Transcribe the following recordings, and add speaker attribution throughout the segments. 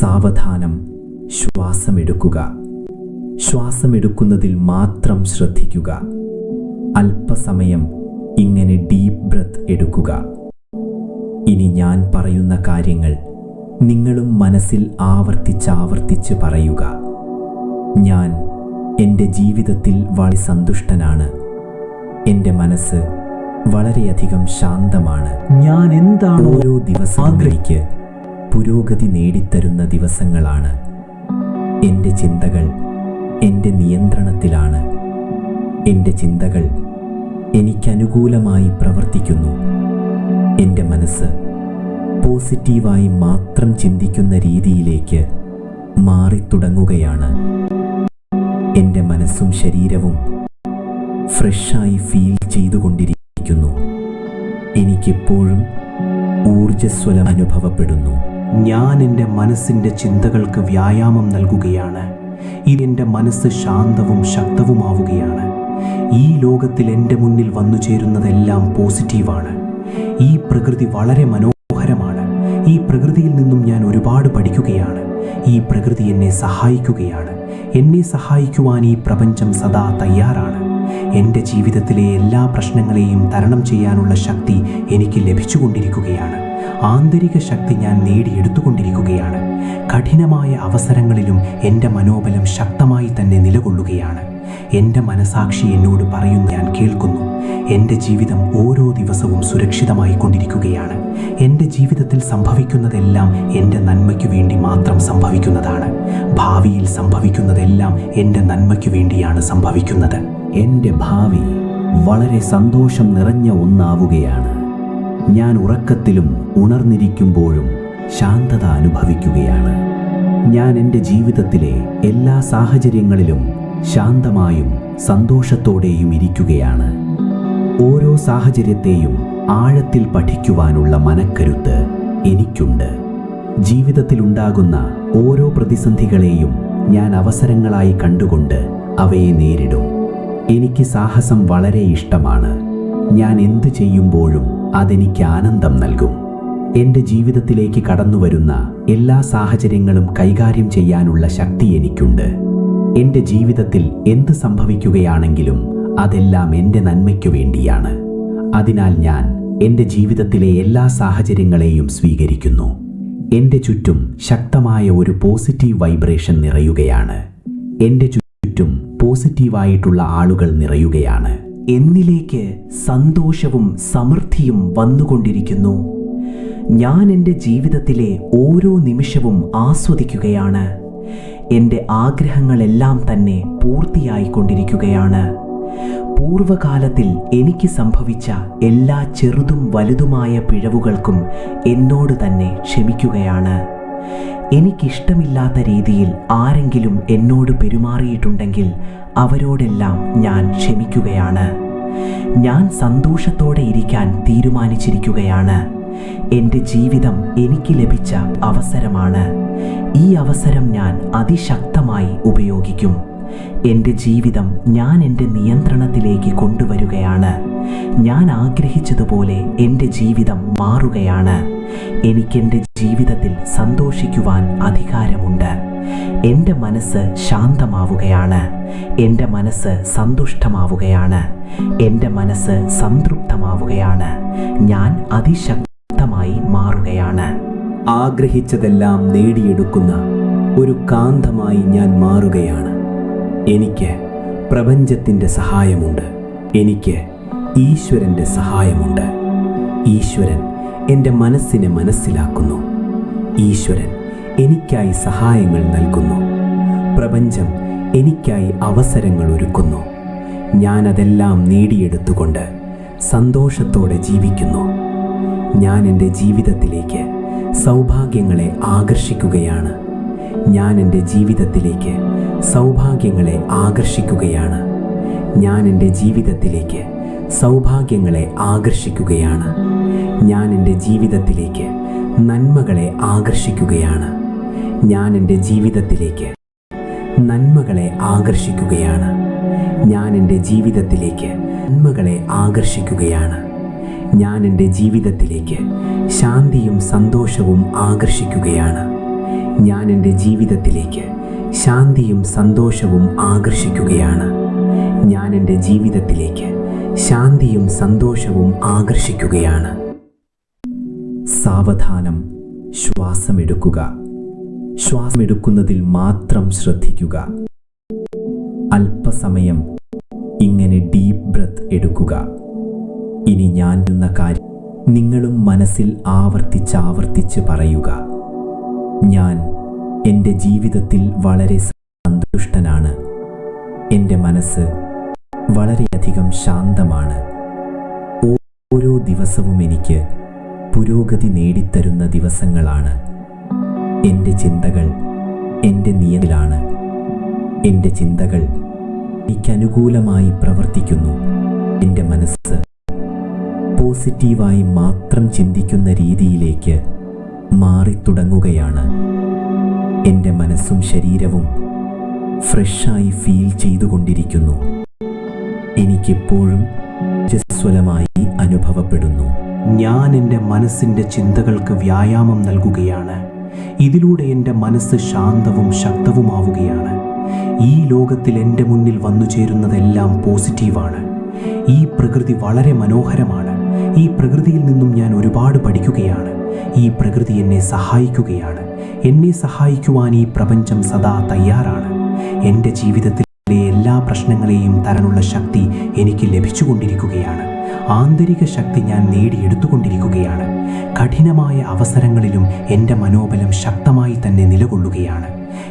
Speaker 1: സാവധാനം ശ്വാസമെടുക്കുക. ശ്വാസമെടുക്കുന്നതിൽ മാത്രം ശ്രദ്ധിക്കുക. അല്പസമയം ഇങ്ങനെ ഡീപ് ബ്രത്ത് എടുക്കുക. ഇനി ഞാൻ പറയുന്ന കാര്യങ്ങൾ നിങ്ങളും മനസ്സിൽ ആവർത്തിച്ചാവർത്തിച്ച് പറയുക. ഞാൻ എന്റെ ജീവിതത്തിൽ വളരെ സന്തുഷ്ടനാണ്. എന്റെ മനസ്സ് വളരെയധികം ശാന്തമാണ്.
Speaker 2: ഞാൻ എന്താണ്
Speaker 1: ഓരോ ദിവസം എനിക്ക് പുരോഗതി നേടിത്തരുന്ന ദിവസങ്ങളാണ്. എന്റെ ചിന്തകൾ എന്റെ നിയന്ത്രണത്തിലാണ്. എന്റെ ചിന്തകൾ എനിക്കനുകൂലമായി പ്രവർത്തിക്കുന്നു. എന്റെ മനസ്സ് പോസിറ്റീവായി മാത്രം ചിന്തിക്കുന്ന രീതിയിലേക്ക് മാറിത്തുടങ്ങുകയാണ്. എന്റെ മനസ്സും ശരീരവും ഫ്രഷായി ഫീൽ ചെയ്തുകൊണ്ടിരിക്കുന്നു. എനിക്കെപ്പോഴും ഊർജസ്വലം അനുഭവപ്പെടുന്നു.
Speaker 2: ഞാൻ എന്റെ മനസ്സിന്റെ ചിന്തകൾക്ക് വ്യായാമം നൽകുകയാണ്. ഇതെന്റെ മനസ്സ് ശാന്തവും ശക്തവുമാവുകയാണ്. ഈ ലോകത്തിൽ എന്റെ മുന്നിൽ വന്നു ചേരുന്നതെല്ലാം പോസിറ്റീവാണ്. ഈ പ്രകൃതി വളരെ മനോഹരമാണ്. ഈ പ്രകൃതിയിൽ നിന്നും ഞാൻ ഒരുപാട് പഠിക്കുകയാണ്. ഈ പ്രകൃതി എന്നെ സഹായിക്കുകയാണ്. എന്നെ സഹായിക്കുവാൻ ഈ പ്രപഞ്ചം സദാ തയ്യാറാണ്. എന്റെ ജീവിതത്തിലെ എല്ലാ പ്രശ്നങ്ങളെയും തരണം ചെയ്യാനുള്ള ശക്തി എനിക്ക് ലഭിച്ചുകൊണ്ടിരിക്കുകയാണ്. ആന്തരിക ശക്തി ഞാൻ നേടിയെടുത്തുകൊണ്ടിരിക്കുകയാണ്. കഠിനമായ അവസരങ്ങളിലും എന്റെ മനോബലം ശക്തമായി തന്നെ നിലകൊള്ളുകയാണ്. എന്റെ മനസാക്ഷി എന്നോട് പറയുന്ന ഞാൻ കേൾക്കുന്നു. എന്റെ ജീവിതം ഓരോ ദിവസവും സുരക്ഷിതമായി കൊണ്ടിരിക്കുകയാണ്. എന്റെ ജീവിതത്തിൽ സംഭവിക്കുന്നതെല്ലാം എന്റെ നന്മയ്ക്കു വേണ്ടി മാത്രം സംഭവിക്കുന്നതാണ്. ഭാവിയിൽ സംഭവിക്കുന്നതെല്ലാം എന്റെ നന്മയ്ക്കു വേണ്ടിയാണ് സംഭവിക്കുന്നത്.
Speaker 3: എന്റെ ഭാവി വളരെ സന്തോഷം നിറഞ്ഞ ഒന്നാവുകയാണ്. ഞാൻ ഉറക്കത്തിലും ഉണർന്നിരിക്കുമ്പോഴും ശാന്തത അനുഭവിക്കുകയാണ്. ഞാൻ എന്റെ ജീവിതത്തിലെ എല്ലാ സാഹചര്യങ്ങളിലും ശാന്തമായും സന്തോഷത്തോടെയും ഇരിക്കുകയാണ്. ഓരോ സാഹചര്യത്തെയും ആഴത്തിൽ പഠിക്കുവാനുള്ള മനക്കരുത്ത് എനിക്കുണ്ട്. ജീവിതത്തിലുണ്ടാകുന്ന ഓരോ പ്രതിസന്ധികളെയും ഞാൻ അവസരങ്ങളായി കണ്ടുകൊണ്ട് അവയെ നേരിടും. എനിക്ക് സാഹസം വളരെ ഇഷ്ടമാണ്. ഞാൻ എന്തു ചെയ്യുമ്പോഴും അതെനിക്ക് ആനന്ദം നൽകും. എന്റെ ജീവിതത്തിലേക്ക് കടന്നു വരുന്ന എല്ലാ സാഹചര്യങ്ങളും കൈകാര്യം ചെയ്യാനുള്ള ശക്തി എനിക്കുണ്ട്. എന്റെ ജീവിതത്തിൽ എന്ത് സംഭവിക്കുകയാണെങ്കിലും അതെല്ലാം എന്റെ നന്മയ്ക്കു വേണ്ടിയാണ്. അതിനാൽ ഞാൻ എന്റെ ജീവിതത്തിലെ എല്ലാ സാഹചര്യങ്ങളെയും സ്വീകരിക്കുന്നു. എന്റെ ചുറ്റും ശക്തമായ ഒരു പോസിറ്റീവ് വൈബ്രേഷൻ നിറയുകയാണ്. എന്റെ ചുറ്റും പോസിറ്റീവായിട്ടുള്ള ആളുകൾ നിറയുകയാണ്.
Speaker 2: എന്നിലേക്ക് സന്തോഷവും സമൃദ്ധിയും വന്നുകൊണ്ടിരിക്കുന്നു. ഞാൻ എന്റെ ജീവിതത്തിലെ ഓരോ നിമിഷവും ആസ്വദിക്കുകയാണ്. എന്റെ ആഗ്രഹങ്ങളെല്ലാം തന്നെ പൂർത്തിയായിക്കൊണ്ടിരിക്കുകയാണ്. പൂർവകാലത്തിൽ എനിക്ക് സംഭവിച്ച എല്ലാ ചെറുതും വലുതുമായ പിഴവുകൾക്കും എന്നോട് തന്നെ ക്ഷമിക്കുകയാണ്. എനിക്കിഷ്ടമില്ലാത്ത രീതിയിൽ ആരെങ്കിലും എന്നോട് പെരുമാറിയിട്ടുണ്ടെങ്കിൽ അവരോടെല്ലാം ഞാൻ ക്ഷമിക്കുകയാണ്. ഞാൻ സന്തോഷത്തോടെ ഇരിക്കാൻ തീരുമാനിച്ചിരിക്കുകയാണ്. എന്റെ ജീവിതം എനിക്ക് ലഭിച്ച അവസരമാണ്. ഈ അവസരം ഞാൻ അതിശക്തമായി ഉപയോഗിക്കും. എന്റെ ജീവിതം ഞാൻ എന്റെ നിയന്ത്രണത്തിലേക്ക് കൊണ്ടുവരികയാണ്. ഞാൻ ആഗ്രഹിച്ചതുപോലെ എന്റെ ജീവിതം മാറുകയാണ്. എനിക്കെന്റെ ജീവിതത്തിൽ സന്തോഷിക്കുവാൻ അധികാരമുണ്ട്. എന്റെ മനസ്സ് ശാന്തമാവുകയാണ്. എന്റെ മനസ്സ് സന്തുഷ്ടമാവുകയാണ്. എന്റെ മനസ്സ് സംതൃപ്തമാവുകയാണ്. ഞാൻ അതിശക്തമായി മാറുകയാണ്.
Speaker 3: ആഗ്രഹിച്ചതെല്ലാം നേടിയെടുക്കുന്ന ഒരു കാന്തമായി ഞാൻ മാറുകയാണ്. എനിക്ക് പ്രപഞ്ചത്തിന്റെ സഹായമുണ്ട്. എനിക്ക് ഈശ്വരന്റെ സഹായമുണ്ട്. ഈശ്വരൻ എന്റെ മനസ്സിനെ മനസ്സിലാക്കുന്നു. ഈശ്വരൻ എനിക്കായി സഹായങ്ങൾ നൽകുന്നു. പ്രപഞ്ചം എനിക്കായി അവസരങ്ങൾ ഒരുക്കുന്നു ഞാനതെല്ലാം നേടിയെടുത്തുകൊണ്ട് സന്തോഷത്തോടെ ജീവിക്കുന്നു. ഞാൻ എന്റെ ജീവിതത്തിലേക്ക് സൗഭാഗ്യങ്ങളെ ആകർഷിക്കുകയാണ്. ഞാൻ എന്റെ ജീവിതത്തിലേക്ക് സൗഭാഗ്യങ്ങളെ ആകർഷിക്കുകയാണ്. ഞാൻ എന്റെ ജീവിതത്തിലേക്ക് സൗഭാഗ്യങ്ങളെ ആകർഷിക്കുകയാണ്. ഞാൻ എന്റെ ജീവിതത്തിലേക്ക് നന്മകളെ ആകർഷിക്കുകയാണ്. ഞാൻ എന്റെ ജീവിതത്തിലേക്ക് നന്മകളെ ആകർഷിക്കുകയാണ്. ഞാൻ എന്റെ ജീവിതത്തിലേക്ക് നന്മകളെ ആകർഷിക്കുകയാണ്. ഞാൻ എന്റെ ജീവിതത്തിലേക്ക് ശാന്തിയും സന്തോഷവും ആകർഷിക്കുകയാണ്. ഞാൻ എന്റെ ജീവിതത്തിലേക്ക് ശാന്തിയും സന്തോഷവും ആകർഷിക്കുകയാണ്. ഞാൻ എന്റെ ജീവിതത്തിലേക്ക് ശാന്തിയും സന്തോഷവും ആകർഷിക്കുകയാണ്. സാവധാനം ശ്വാസമെടുക്കുക. ശ്വാസമെടുക്കുന്നതിൽ മാത്രം ശ്രദ്ധിക്കുക. അല്പസമയം ഇങ്ങനെ ഡീപ് ബ്രത്ത് എടുക്കുക. ഇനി ഞാൻ എന്ന കാര്യം നിങ്ങളും മനസ്സിൽ ആവർത്തിച്ചാവർത്തിച്ച് പറയുക. ഞാൻ എന്റെ ജീവിതത്തിൽ വളരെ സന്തുഷ്ടനാണ്. എന്റെ മനസ്സ് വളരെയധികം ശാന്തമാണ്. ഓരോ ദിവസവും എനിക്ക് പുരോഗതി നേടിത്തരുന്ന ദിവസങ്ങളാണ്. എന്റെ ചിന്തകൾ എന്റെ നിയതിലാണ്. എന്റെ ചിന്തകൾ എനിക്കനുകൂലമായി പ്രവർത്തിക്കുന്നു. എന്റെ മനസ്സ് പോസിറ്റീവായി മാത്രം ചിന്തിക്കുന്ന രീതിയിലേക്ക് മാറിത്തുടങ്ങുകയാണ് എന്റെ മനസ്സും ശരീരവും ഫ്രഷായി ഫീൽ ചെയ്തുകൊണ്ടിരിക്കുന്നു. എനിക്കെപ്പോഴും രസ്വലമായി അനുഭവപ്പെടുന്നു.
Speaker 2: ഞാൻ എന്റെ മനസ്സിന്റെ ചിന്തകൾക്ക് വ്യായാമം നൽകുകയാണ്. ഇതിലൂടെ എന്റെ മനസ്സ് ശാന്തവും ശക്തവുമാവുകയാണ്. ഈ ലോകത്തിൽ എന്റെ മുന്നിൽ വന്നു ചേരുന്നതെല്ലാം പോസിറ്റീവാണ്. ഈ പ്രകൃതി വളരെ മനോഹരമാണ്. ഈ പ്രകൃതിയിൽ നിന്നും ഞാൻ ഒരുപാട് പഠിക്കുകയാണ്. ഈ പ്രകൃതി എന്നെ സഹായിക്കുകയാണ്. എന്നെ സഹായിക്കുവാൻ ഈ പ്രപഞ്ചം സദാ തയ്യാറാണ്. എന്റെ ജീവിതത്തിലെ എല്ലാ പ്രശ്നങ്ങളെയും തരാനുള്ള ശക്തി എനിക്ക് ലഭിച്ചുകൊണ്ടിരിക്കുകയാണ്. ആന്തരിക ശക്തി ഞാൻ നേടിയെടുത്തുകൊണ്ടിരിക്കുകയാണ്. കഠിനമായ അവസരങ്ങളിലും എന്റെ മനോബലം ശക്തമായി തന്നെ നിലകൊള്ളുകയാണ്.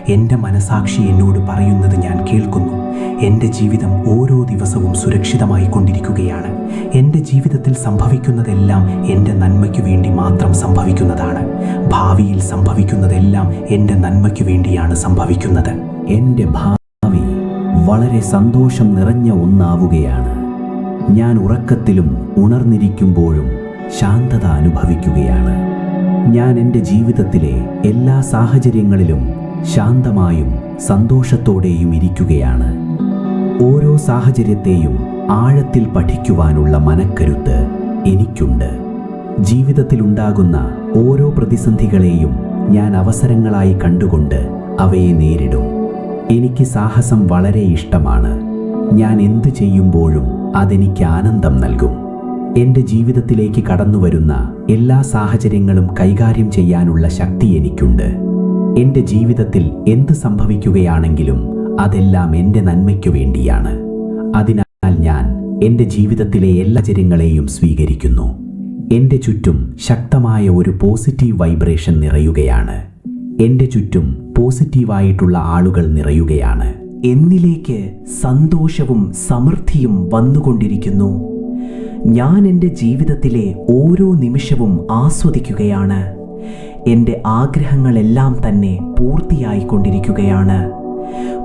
Speaker 2: എന്റെ മനസാക്ഷി എന്നോട് പറയുന്നത് ഞാൻ കേൾക്കുന്നു. എന്റെ ജീവിതം ഓരോ ദിവസവും സുരക്ഷിതമായി കൊണ്ടിരിക്കുകയാണ്. എന്റെ ജീവിതത്തിൽ സംഭവിക്കുന്നതെല്ലാം എന്റെ നന്മയ്ക്കു വേണ്ടി മാത്രം സംഭവിക്കുന്നതാണ്. ഭാവിയിൽ സംഭവിക്കുന്നതെല്ലാം എന്റെ നന്മയ്ക്കു വേണ്ടിയാണ് സംഭവിക്കുന്നത്.
Speaker 3: എന്റെ ഭാവി വളരെ സന്തോഷം നിറഞ്ഞ ഒന്നാവുകയാണ്. ഞാൻ ഉറക്കത്തിലും ഉണർന്നിരിക്കുമ്പോഴും ശാന്തത അനുഭവിക്കുകയാണ്. ഞാൻ എന്റെ ജീവിതത്തിലെ എല്ലാ സാഹചര്യങ്ങളിലും ശാന്തമായും സന്തോഷത്തോടെയും ഇരിക്കുകയാണ്. ഓരോ സാഹചര്യത്തെയും ആഴത്തിൽ പഠിക്കുവാനുള്ള മനക്കരുത്ത് എനിക്കുണ്ട്. ജീവിതത്തിലുണ്ടാകുന്ന ഓരോ പ്രതിസന്ധികളെയും ഞാൻ അവസരങ്ങളായി കണ്ടുകൊണ്ട് അവയെ നേരിടും. എനിക്ക് സാഹസം വളരെ ഇഷ്ടമാണ്. ഞാൻ എന്തു ചെയ്യുമ്പോഴും അതെനിക്ക് ആനന്ദം നൽകും. എന്റെ ജീവിതത്തിലേക്ക് കടന്നു വരുന്ന എല്ലാ സാഹചര്യങ്ങളും കൈകാര്യം ചെയ്യാനുള്ള ശക്തി എനിക്കുണ്ട്. എന്റെ ജീവിതത്തിൽ എന്ത് സംഭവിക്കുകയാണെങ്കിലും അതെല്ലാം എന്റെ നന്മയ്ക്കു വേണ്ടിയാണ്. അതിനാൽ ഞാൻ എന്റെ ജീവിതത്തിലെ എല്ലാ ചര്യങ്ങളെയും സ്വീകരിക്കുന്നു. എന്റെ ചുറ്റും ശക്തമായ ഒരു പോസിറ്റീവ് വൈബ്രേഷൻ നിറയുകയാണ്. എന്റെ ചുറ്റും പോസിറ്റീവായിട്ടുള്ള ആളുകൾ നിറയുകയാണ്.
Speaker 2: എന്നിലേക്ക് സന്തോഷവും സമൃദ്ധിയും വന്നുകൊണ്ടിരിക്കുന്നു. ഞാൻ എന്റെ ജീവിതത്തിലെ ഓരോ നിമിഷവും ആസ്വദിക്കുകയാണ്. എന്റെ ആഗ്രഹങ്ങളെല്ലാം തന്നെ പൂർത്തിയായിക്കൊണ്ടിരിക്കുകയാണ്.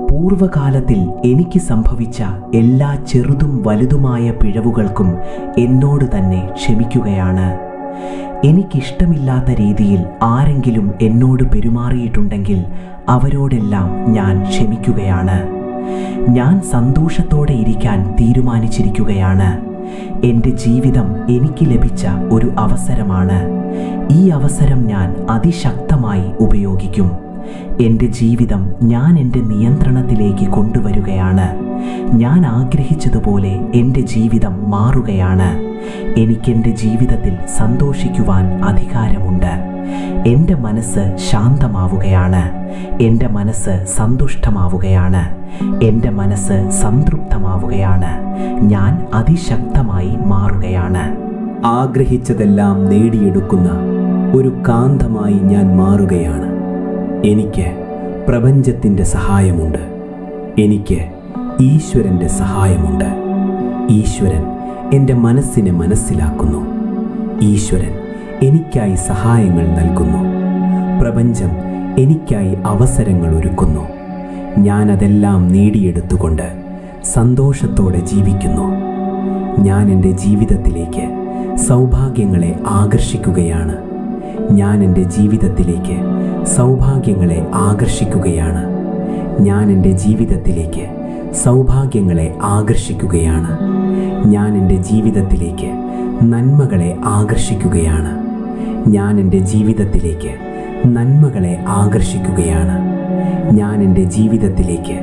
Speaker 2: പൂർവകാലത്തിൽ എനിക്ക് സംഭവിച്ച എല്ലാ ചെറുതും വലുതുമായ പിഴവുകൾക്കും എന്നോട് തന്നെ ക്ഷമിക്കുകയാണ്. എനിക്കിഷ്ടമില്ലാത്ത രീതിയിൽ ആരെങ്കിലും എന്നോട് പെരുമാറിയിട്ടുണ്ടെങ്കിൽ അവരോടെല്ലാം ഞാൻ ക്ഷമിക്കുകയാണ്. ഞാൻ സന്തോഷത്തോടെ ഇരിക്കാൻ തീരുമാനിച്ചിരിക്കുകയാണ്. എന്റെ ജീവിതം എനിക്ക് ലഭിച്ച ഒരു അവസരമാണ്. ഈ അവസരം ഞാൻ അതിശക്തമായി ഉപയോഗിക്കും. എന്റെ ജീവിതം ഞാൻ എന്റെ നിയന്ത്രണത്തിലേക്ക് കൊണ്ടുവരികയാണ്. ഞാൻ ആഗ്രഹിച്ചതുപോലെ എന്റെ ജീവിതം മാറുകയാണ്. എനിക്കെന്റെ ജീവിതത്തിൽ സന്തോഷിക്കുവാൻ അധികാരമുണ്ട്. എന്റെ മനസ്സ് ശാന്തമാവുകയാണ്. എന്റെ മനസ്സ് സന്തുഷ്ടമാവുകയാണ്. എന്റെ മനസ്സ് സംതൃപ്തമാവുകയാണ്. ഞാൻ അതിശക്തമായി മാറുകയാണ്.
Speaker 3: ആഗ്രഹിച്ചതെല്ലാം നേടിയെടുക്കുന്ന ഒരു കാന്തമായി ഞാൻ മാറുകയാണ്. എനിക്ക് പ്രപഞ്ചത്തിന്റെ സഹായമുണ്ട്. എനിക്ക് ഈശ്വരന്റെ സഹായമുണ്ട്. ഈശ്വരൻ എന്റെ മനസ്സിനെ മനസ്സിലാക്കുന്നു. ഈശ്വരൻ എനിക്കായി സഹായങ്ങൾ നൽകുന്നു. പ്രപഞ്ചം എനിക്കായി അവസരങ്ങൾ ഒരുക്കുന്നു. ഞാനതെല്ലാം നേടിയെടുത്തുകൊണ്ട് സന്തോഷത്തോടെ ജീവിക്കുന്നു. ഞാൻ എന്റെ ജീവിതത്തിലേക്ക് സൗഭാഗ്യങ്ങളെ ആകർഷിക്കുകയാണ്. ഞാൻ എന്റെ ജീവിതത്തിലേക്ക് സൗഭാഗ്യങ്ങളെ ആകർഷിക്കുകയാണ്. ഞാൻ എന്റെ ജീവിതത്തിലേക്ക് സൗഭാഗ്യങ്ങളെ ആകർഷിക്കുകയാണ്. ഞാൻ എന്റെ ജീവിതത്തിലേക്ക് നന്മകളെ ആകർഷിക്കുകയാണ്. ഞാൻ എന്റെ ജീവിതത്തിലേക്ക് നന്മകളെ ആകർഷിക്കുകയാണ്. ഞാൻ എന്റെ ജീവിതത്തിലേക്ക്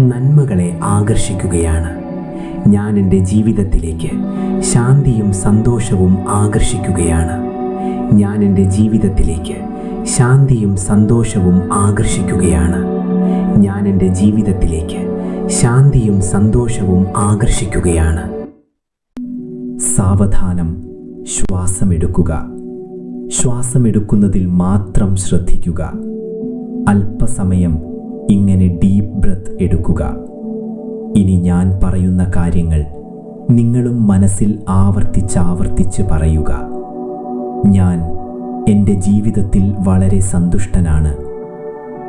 Speaker 3: നന്മകളെ ആകർഷിക്കുകയാണ്. ഞാൻ എന്റെ ജീവിതത്തിലേക്ക് ശാന്തിയും സന്തോഷവും ആകർഷിക്കുകയാണ്. ഞാൻ എന്റെ ജീവിതത്തിലേക്ക് ശാന്തിയും സന്തോഷവും ആകർഷിക്കുകയാണ്. ഞാൻ എന്റെ ജീവിതത്തിലേക്ക് ശാന്തിയും സന്തോഷവും ആകർഷിക്കുകയാണ്. സാവധാനം ശ്വാസമെടുക്കുക. ശ്വാസമെടുക്കുന്നതിൽ മാത്രം ശ്രദ്ധിക്കുക. അല്പസമയം ഇങ്ങനെ ഡീപ്പ് ബ്രത്ത് എടുക്കുക. ഇനി ഞാൻ പറയുന്ന കാര്യങ്ങൾ നിങ്ങളും മനസ്സിൽ ആവർത്തിച്ചാവർത്തിച്ച് പറയുക. ഞാൻ എന്റെ ജീവിതത്തിൽ വളരെ സന്തുഷ്ടനാണ്.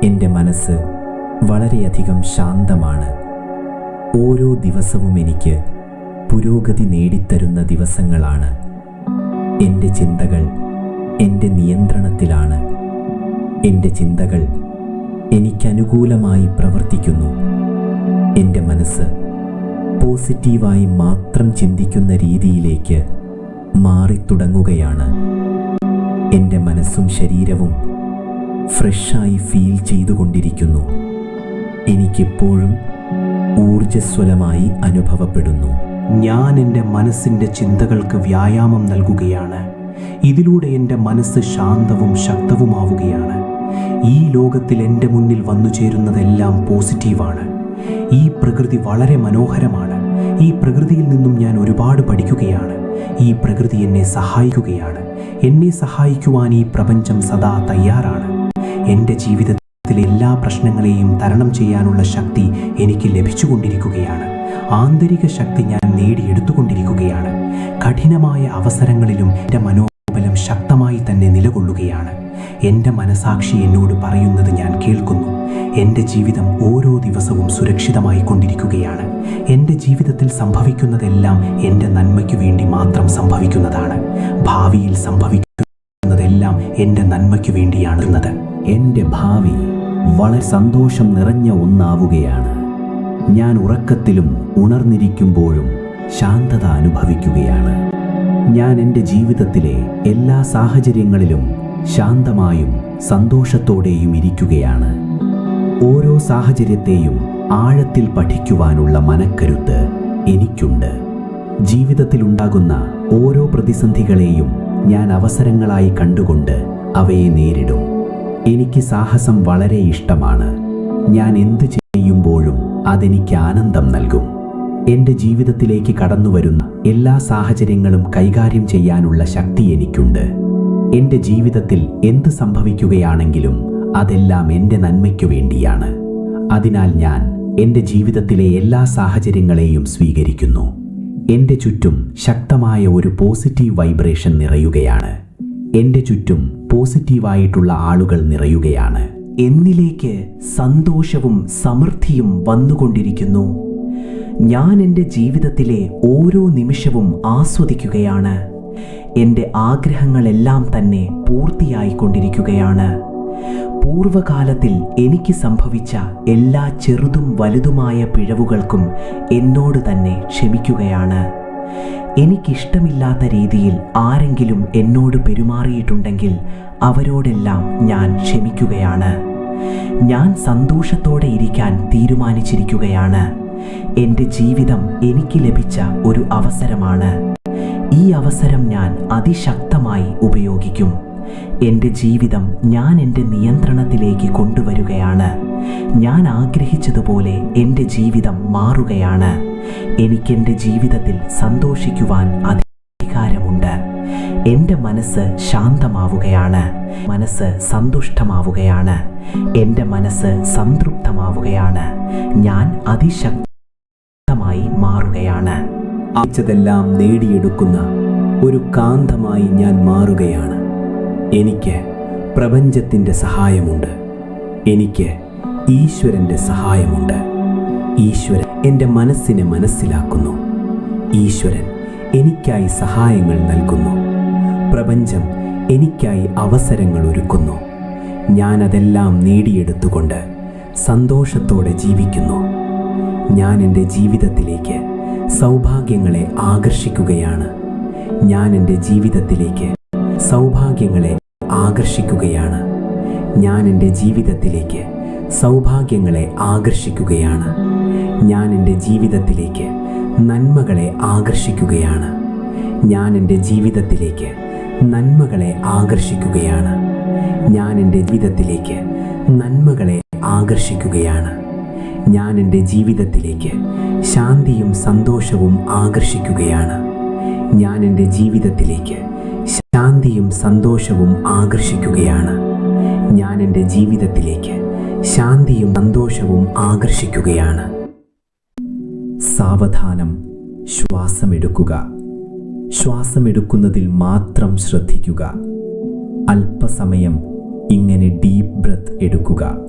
Speaker 3: എന്റെ മനസ്സ് വളരെയധികം ശാന്തമാണ്. ഓരോ ദിവസവും എനിക്ക് പുരോഗതി നേടിത്തരുന്ന ദിവസങ്ങളാണ്. എന്റെ ചിന്തകൾ എന്റെ നിയന്ത്രണത്തിലാണ്. എന്റെ ചിന്തകൾ എനിക്കനുകൂലമായി പ്രവർത്തിക്കുന്നു. എന്റെ മനസ്സ് പോസിറ്റീവായി മാത്രം ചിന്തിക്കുന്ന രീതിയിലേക്ക് മാറിത്തുടങ്ങുകയാണ്. എന്റെ മനസ്സും ശരീരവും ഫ്രഷായി ഫീൽ ചെയ്തുകൊണ്ടിരിക്കുന്നു. എനിക്കെപ്പോഴും ഊർജസ്വലമായി അനുഭവപ്പെടുന്നു.
Speaker 2: ഞാൻ എന്റെ മനസ്സിന്റെ ചിന്തകൾക്ക് വ്യായാമം നൽകുകയാണ്. ഇതിലൂടെ എന്റെ മനസ്സ് ശാന്തവും ശക്തവുമാവുകയാണ്. ഈ ലോകത്തിൽ എന്റെ മുന്നിൽ വന്നു ചേരുന്നതെല്ലാം പോസിറ്റീവാണ്. ഈ പ്രകൃതി വളരെ മനോഹരമാണ്. ഈ പ്രകൃതിയിൽ നിന്നും ഞാൻ ഒരുപാട് പഠിക്കുകയാണ്. ഈ പ്രകൃതി എന്നെ സഹായിക്കുകയാണ്. എന്നെ സഹായിക്കുവാൻ ഈ പ്രപഞ്ചം സദാ തയ്യാറാണ്. എന്റെ ജീവിതത്തിലെ എല്ലാ പ്രശ്നങ്ങളെയും തരണം ചെയ്യാനുള്ള ശക്തി എനിക്ക് ലഭിച്ചുകൊണ്ടിരിക്കുകയാണ്. ആന്തരിക ശക്തി ഞാൻ നേടിയെടുത്തുകൊണ്ടിരിക്കുകയാണ്. കഠിനമായ അവസരങ്ങളിലും എന്റെ മനോബലം ശക്തമായി തന്നെ നിലകൊള്ളുകയാണ്. എന്റെ മനസാക്ഷി എന്നോട് പറയുന്നത് ഞാൻ കേൾക്കുന്നു. എന്റെ ജീവിതം ഓരോ ദിവസവും സുരക്ഷിതമായി കൊണ്ടിരിക്കുകയാണ്. എന്റെ ജീവിതത്തിൽ സംഭവിക്കുന്നതെല്ലാം എന്റെ നന്മയ്ക്ക് വേണ്ടി മാത്രം സംഭവിക്കുന്നതാണ്. ഭാവിയിൽ സംഭവിക്കുന്നതെല്ലാം എന്റെ നന്മയ്ക്കു വേണ്ടിയാണെന്നത്
Speaker 3: എന്റെ ഭാവി വളരെ സന്തോഷം നിറഞ്ഞ ഒന്നാവുകയാണ്. ഞാൻ ഉറക്കത്തിലും ഉണർന്നിരിക്കുമ്പോഴും ശാന്തത അനുഭവിക്കുകയാണ്. ഞാൻ എന്റെ ജീവിതത്തിലെ എല്ലാ സാഹചര്യങ്ങളിലും ശാന്തമായും സന്തോഷത്തോടെയും ഇരിക്കുകയാണ്. ഓരോ സാഹചര്യത്തെയും ആഴത്തിൽ പഠിക്കുവാനുള്ള മനക്കരുത്ത് എനിക്കുണ്ട്. ജീവിതത്തിലുണ്ടാകുന്ന ഓരോ പ്രതിസന്ധികളെയും ഞാൻ അവസരങ്ങളായി കണ്ടുകൊണ്ട് അവയെ നേരിടും. എനിക്ക് സാഹസം വളരെ ഇഷ്ടമാണ്. ഞാൻ എന്തു ചെയ്യുമ്പോഴും അതെനിക്ക് ആനന്ദം നൽകും. എന്റെ ജീവിതത്തിലേക്ക് കടന്നുവരുന്ന എല്ലാ സാഹചര്യങ്ങളും കൈകാര്യം ചെയ്യാനുള്ള ശക്തി എനിക്കുണ്ട്. എന്റെ ജീവിതത്തിൽ എന്ത് സംഭവിക്കുകയാണെങ്കിലും അതെല്ലാം എന്റെ നന്മയ്ക്കു വേണ്ടിയാണ്. അതിനാൽ ഞാൻ എന്റെ ജീവിതത്തിലെ എല്ലാ സാഹചര്യങ്ങളെയും സ്വീകരിക്കുന്നു. എന്റെ ചുറ്റും ശക്തമായ ഒരു പോസിറ്റീവ് വൈബ്രേഷൻ നിറയുകയാണ്. എന്റെ ചുറ്റും പോസിറ്റീവായിട്ടുള്ള ആളുകൾ നിറയുകയാണ്.
Speaker 2: എന്നിലേക്ക് സന്തോഷവും സമൃദ്ധിയും വന്നുകൊണ്ടിരിക്കുന്നു. ഞാൻ എന്റെ ജീവിതത്തിലെ ഓരോ നിമിഷവും ആസ്വദിക്കുകയാണ്. എന്റെ ആഗ്രഹങ്ങളെല്ലാം തന്നെ പൂർത്തിയായിക്കൊണ്ടിരിക്കുകയാണ്. പൂർവകാലത്തിൽ എനിക്ക് സംഭവിച്ച എല്ലാ ചെറുതും വലുതുമായ പിഴവുകൾക്കും എന്നോട് തന്നെ ക്ഷമിക്കുകയാണ്. എനിക്കിഷ്ടമില്ലാത്ത രീതിയിൽ ആരെങ്കിലും എന്നോട് പെരുമാറിയിട്ടുണ്ടെങ്കിൽ അവരോടെല്ലാം ഞാൻ ക്ഷമിക്കുകയാണ്. ഞാൻ സന്തോഷത്തോടെ ഇരിക്കാൻ തീരുമാനിച്ചിരിക്കുകയാണ്. എന്റെ ജീവിതം എനിക്ക് ലഭിച്ച ഒരു അവസരമാണ്. ഈ അവസരം ഞാൻ അതിശക്തമായി ഉപയോഗിക്കും. എന്റെ ജീവിതം ഞാൻ എന്റെ നിയന്ത്രണത്തിലേക്ക് കൊണ്ടുവരികയാണ്. ഞാൻ ആഗ്രഹിച്ചതുപോലെ എന്റെ ജീവിതം മാറുകയാണ്. എനിക്കെന്റെ ജീവിതത്തിൽ സന്തോഷിക്കുവാൻ അധികാരമുണ്ട്. എന്റെ മനസ്സ് ശാന്തമാവുകയാണ്. മനസ്സ് സന്തുഷ്ടമാവുകയാണ്. എന്റെ മനസ്സ് സംതൃപ്തമാവുകയാണ്. ഞാൻ അതിശക്തമായി മാറുകയാണ്.
Speaker 3: അയച്ചതെല്ലാം നേടിയെടുക്കുന്ന ഒരു കാന്തമായി ഞാൻ മാറുകയാണ്. എനിക്ക് പ്രപഞ്ചത്തിന്റെ സഹായമുണ്ട്. എനിക്ക് ഈശ്വരന്റെ സഹായമുണ്ട്. ഈശ്വരൻ എന്റെ മനസ്സിനെ മനസ്സിലാക്കുന്നു. ഈശ്വരൻ എനിക്കായി സഹായങ്ങൾ നൽകുന്നു. പ്രപഞ്ചം എനിക്കായി അവസരങ്ങൾ ഒരുക്കുന്നു. ഞാനതെല്ലാം നേടിയെടുത്തുകൊണ്ട് സന്തോഷത്തോടെ ജീവിക്കുന്നു. ഞാൻ എന്റെ ജീവിതത്തിലേക്ക് സൗഭാഗ്യങ്ങളെ ആകർഷിക്കുകയാണ്. ഞാൻ എന്റെ ജീവിതത്തിലേക്ക് സൗഭാഗ്യങ്ങളെ ആകർഷിക്കുകയാണ്. ഞാൻ എന്റെ ജീവിതത്തിലേക്ക് സൗഭാഗ്യങ്ങളെ ആകർഷിക്കുകയാണ്. ഞാൻ എന്റെ ജീവിതത്തിലേക്ക് നന്മകളെ ആകർഷിക്കുകയാണ്. ഞാൻ എന്റെ ജീവിതത്തിലേക്ക് നന്മകളെ ആകർഷിക്കുകയാണ്. ഞാൻ എന്റെ ജീവിതത്തിലേക്ക് നന്മകളെ ആകർഷിക്കുകയാണ്. ഞാൻ എന്റെ ജീവിതത്തിലേക്ക് ശാന്തിയും സന്തോഷവും ആകർഷിക്കുകയാണ്. ഞാൻ എന്റെ ജീവിതത്തിലേക്ക് ശാന്തിയും സന്തോഷവും ആകർഷിക്കുകയാണ്. ഞാൻ എന്റെ ജീവിതത്തിലേക്ക് ശാന്തിയും സന്തോഷവും ആകർഷിക്കുകയാണ്. സാവധാനം ശ്വാസമെടുക്കുക. ശ്വാസമെടുക്കുന്നതിൽ മാത്രം ശ്രദ്ധിക്കുക. അല്പസമയം ഇങ്ങനെ ഡീപ് ബ്രത്ത് എടുക്കുക.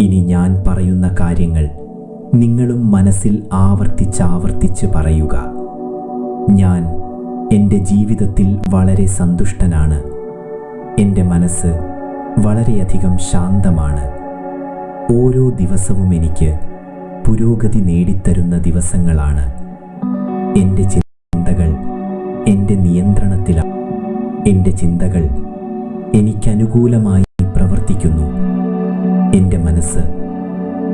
Speaker 3: ഇനി ഞാൻ പറയുന്ന കാര്യങ്ങൾ നിങ്ങളും മനസ്സിൽ ആവർത്തിച്ചാവർത്തിച്ച് പറയുക. ഞാൻ എന്റെ ജീവിതത്തിൽ വളരെ സന്തുഷ്ടനാണ്. എന്റെ മനസ്സ് വളരെയധികം ശാന്തമാണ്. ഓരോ ദിവസവും എനിക്ക് പുരോഗതി നേടിത്തരുന്ന ദിവസങ്ങളാണ്. എന്റെ ചിന്തകൾ എന്റെ നിയന്ത്രണത്തിലാണ്. എന്റെ ചിന്തകൾ എനിക്കനുകൂലമായി പ്രവർത്തിക്കുന്നു. എന്റെ മനസ്സ്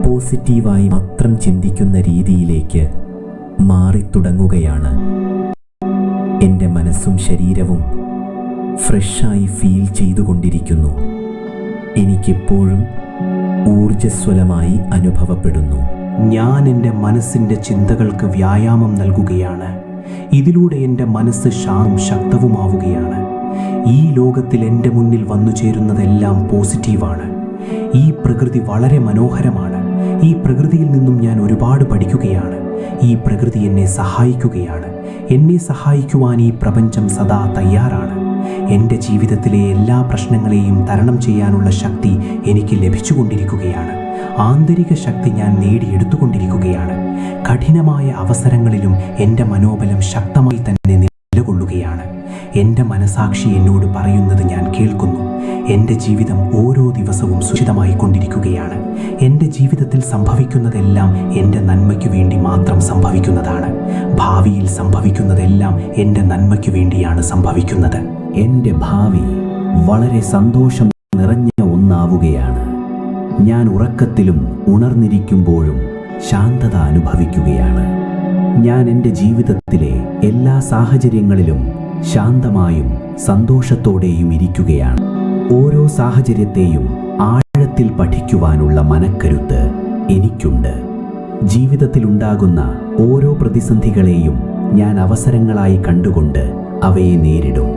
Speaker 3: പോസിറ്റീവായി മാത്രം ചിന്തിക്കുന്ന രീതിയിലേക്ക് മാറിത്തുടങ്ങുകയാണ് എന്റെ മനസ്സും ശരീരവും ഫ്രഷായി ഫീൽ ചെയ്തുകൊണ്ടിരിക്കുന്നു. എനിക്കെപ്പോഴും ഊർജസ്വലമായി അനുഭവപ്പെടുന്നു.
Speaker 2: ഞാൻ എന്റെ മനസ്സിന്റെ ചിന്തകൾക്ക് വ്യായാമം നൽകുകയാണ്. ഇതിലൂടെ എന്റെ മനസ്സ് ശാന്തും ശക്തവുമാവുകയാണ്. ഈ ലോകത്തിൽ എന്റെ മുന്നിൽ വന്നു ചേരുന്നതെല്ലാം പോസിറ്റീവാണ്. ഈ പ്രകൃതി വളരെ മനോഹരമാണ്. ഈ പ്രകൃതിയിൽ നിന്നും ഞാൻ ഒരുപാട് പഠിക്കുകയാണ്. ഈ പ്രകൃതി എന്നെ സഹായിക്കുകയാണ്. എന്നെ സഹായിക്കുവാൻ ഈ പ്രപഞ്ചം സദാ തയ്യാറാണ്. എന്റെ ജീവിതത്തിലെ എല്ലാ പ്രശ്നങ്ങളെയും തരണം ചെയ്യാനുള്ള ശക്തി എനിക്ക് ലഭിച്ചുകൊണ്ടിരിക്കുകയാണ്. ആന്തരിക ശക്തി ഞാൻ നേടിയെടുത്തുകൊണ്ടിരിക്കുകയാണ്. കഠിനമായ അവസരങ്ങളിലും എന്റെ മനോബലം ശക്തമായി തന്നെ നിലകൊള്ളുകയാണ്. എന്റെ മനസാക്ഷി എന്നോട് പറയുന്നത് ഞാൻ കേൾക്കുന്നു. എന്റെ ജീവിതം ഓരോ ദിവസവും സുഷിതമായി കൊണ്ടിരിക്കുകയാണ് എന്റെ ജീവിതത്തിൽ സംഭവിക്കുന്നതെല്ലാം എന്റെ നന്മയ്ക്കു വേണ്ടി മാത്രം സംഭവിക്കുന്നതാണ്. ഭാവിയിൽ സംഭവിക്കുന്നതെല്ലാം എന്റെ നന്മയ്ക്കു വേണ്ടിയാണ് സംഭവിക്കുന്നത്.
Speaker 3: എന്റെ ഭാവി വളരെ സന്തോഷം നിറഞ്ഞ ഒന്നാവുകയാണ്. ഞാൻ ഉറക്കത്തിലും ഉണർന്നിരിക്കുമ്പോഴും ശാന്തത അനുഭവിക്കുകയാണ്. ഞാൻ എന്റെ ജീവിതത്തിലെ എല്ലാ സാഹചര്യങ്ങളിലും ശാന്തമായും സന്തോഷത്തോടെയും ഇരിക്കുകയാണ്. ഓരോ സാഹചര്യത്തെയും ആഴത്തിൽ പഠിക്കുവാനുള്ള മനക്കരുത്ത് എനിക്കുണ്ട്. ജീവിതത്തിലുണ്ടാകുന്ന ഓരോ പ്രതിസന്ധികളെയും ഞാൻ അവസരങ്ങളായി കണ്ടുകൊണ്ട് അവയെ നേരിടും.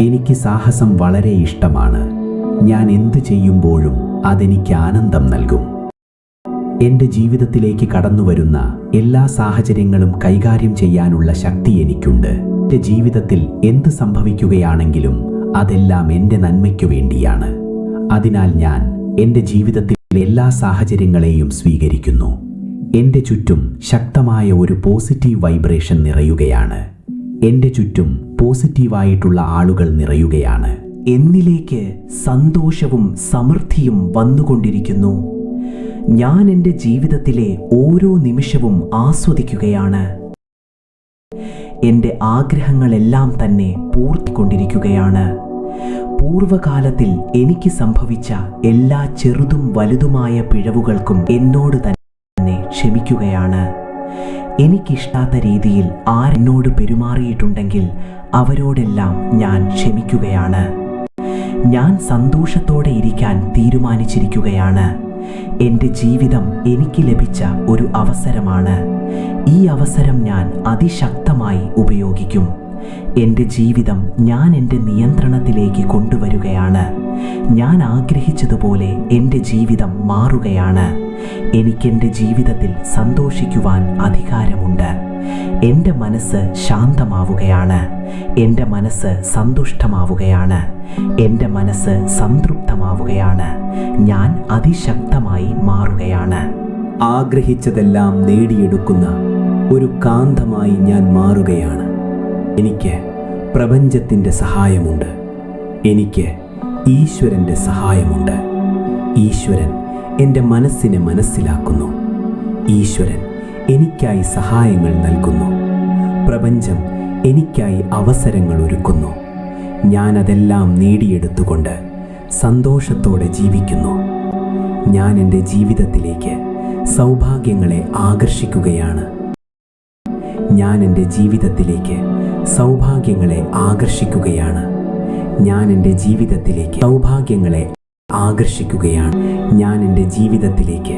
Speaker 3: എനിക്ക് സാഹസം വളരെ ഇഷ്ടമാണ്. ഞാൻ എന്ത് ചെയ്യുമ്പോഴും അതെനിക്ക് ആനന്ദം നൽകും. എന്റെ ജീവിതത്തിലേക്ക് കടന്നുവരുന്ന എല്ലാ സാഹചര്യങ്ങളും കൈകാര്യം ചെയ്യാനുള്ള ശക്തി എനിക്കുണ്ട്. എന്റെ ജീവിതത്തിൽ എന്ത് സംഭവിക്കുകയാണെങ്കിലും അതെല്ലാം എന്റെ നന്മയ്ക്കു വേണ്ടിയാണ്. അതിനാൽ ഞാൻ എന്റെ ജീവിതത്തിൽ എല്ലാ സാഹചര്യങ്ങളെയും സ്വീകരിക്കുന്നു. എന്റെ ചുറ്റും ശക്തമായ ഒരു പോസിറ്റീവ് വൈബ്രേഷൻ നിറയുകയാണ്. എന്റെ ചുറ്റും പോസിറ്റീവായിട്ടുള്ള ആളുകൾ നിറയുകയാണ്. എന്നിലേക്ക് സന്തോഷവും സമൃദ്ധിയും വന്നുകൊണ്ടിരിക്കുന്നു. ഞാൻ എന്റെ ജീവിതത്തിലെ ഓരോ നിമിഷവും ആസ്വദിക്കുകയാണ്. എന്റെ ആഗ്രഹങ്ങളെല്ലാം തന്നെ പൂർത്തിക്കൊണ്ടിരിക്കുകയാണ്. പൂർവകാലത്തിൽ എനിക്ക് സംഭവിച്ച എല്ലാ ചെറുതും വലുതുമായ പിഴവുകൾക്കും എന്നോട് തന്നെ ക്ഷമിക്കുകയാണ്. എനിക്കിഷ്ടാത്ത രീതിയിൽ ആരെന്നോട് പെരുമാറിയിട്ടുണ്ടെങ്കിൽ അവരോടെല്ലാം ഞാൻ ക്ഷമിക്കുകയാണ്. ഞാൻ സന്തോഷത്തോടെ ഇരിക്കാൻ തീരുമാനിച്ചിരിക്കുകയാണ്. എന്റെ ജീവിതം എനിക്ക് ലഭിച്ച ഒരു അവസരമാണ്. ഈ അവസരം ഞാൻ അതിശക്തമായി ഉപയോഗിക്കും. എന്റെ ജീവിതം ഞാൻ എന്റെ നിയന്ത്രണത്തിലേക്ക് കൊണ്ടുവരികയാണ്. ഞാൻ ആഗ്രഹിച്ചതുപോലെ എന്റെ ജീവിതം മാറുകയാണ്. എനിക്കെന്റെ ജീവിതത്തിൽ സന്തോഷിക്കുവാൻ അധികാരമുണ്ട്. എന്റെ മനസ്സ് ശാന്തമാവുകയാണ്. എന്റെ മനസ്സ് സന്തുഷ്ടമാവുകയാണ്. എന്റെ മനസ്സ് സംതൃപ്തമാവുകയാണ്. ഞാൻ അതിശക്തമായി മാറുകയാണ്. ആഗ്രഹിച്ചതെല്ലാം നേടിയെടുക്കുന്ന ഒരു കാന്തമായി ഞാൻ മാറുകയാണ്. എനിക്ക് പ്രപഞ്ചത്തിന്റെ സഹായമുണ്ട്. എനിക്ക് ഈശ്വരന്റെ സഹായമുണ്ട്. ഈശ്വരൻ എന്റെ മനസ്സിനെ മനസ്സിലാക്കുന്നു. ഈശ്വരൻ എനിക്കായി സഹായങ്ങൾ നൽകുന്നു. പ്രപഞ്ചം എനിക്കായി അവസരങ്ങൾ ഒരുക്കുന്നു. ഞാനതെല്ലാം നേടിയെടുത്തുകൊണ്ട്
Speaker 1: സന്തോഷത്തോടെ ജീവിക്കുന്നു. ഞാൻ എന്റെ ജീവിതത്തിലേക്ക് സൗഭാഗ്യങ്ങളെ ആകർഷിക്കുകയാണ്. ഞാൻ എന്റെ ജീവിതത്തിലേക്ക് സൗഭാഗ്യങ്ങളെ ആകർഷിക്കുകയാണ്. ഞാൻ എന്റെ ജീവിതത്തിലേക്ക് സൗഭാഗ്യങ്ങളെ ആകർഷിക്കുകയാണ്. ഞാൻ എന്റെ ജീവിതത്തിലേക്ക്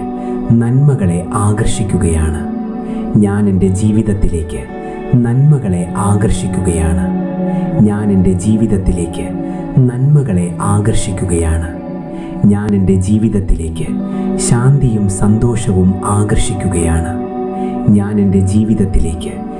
Speaker 1: നന്മകളെ ആകർഷിക്കുകയാണ്. ഞാൻ എന്റെ ജീവിതത്തിലേക്ക് നന്മകളെ ആകർഷിക്കുകയാണ്. ഞാൻ എന്റെ ജീവിതത്തിലേക്ക് നന്മകളെ ആകർഷിക്കുകയാണ്. ഞാൻ എന്റെ ജീവിതത്തിലേക്ക് ശാന്തിയും സന്തോഷവും ആകർഷിക്കുകയാണ്. ഞാൻ എന്റെ ജീവിതത്തിലേക്ക്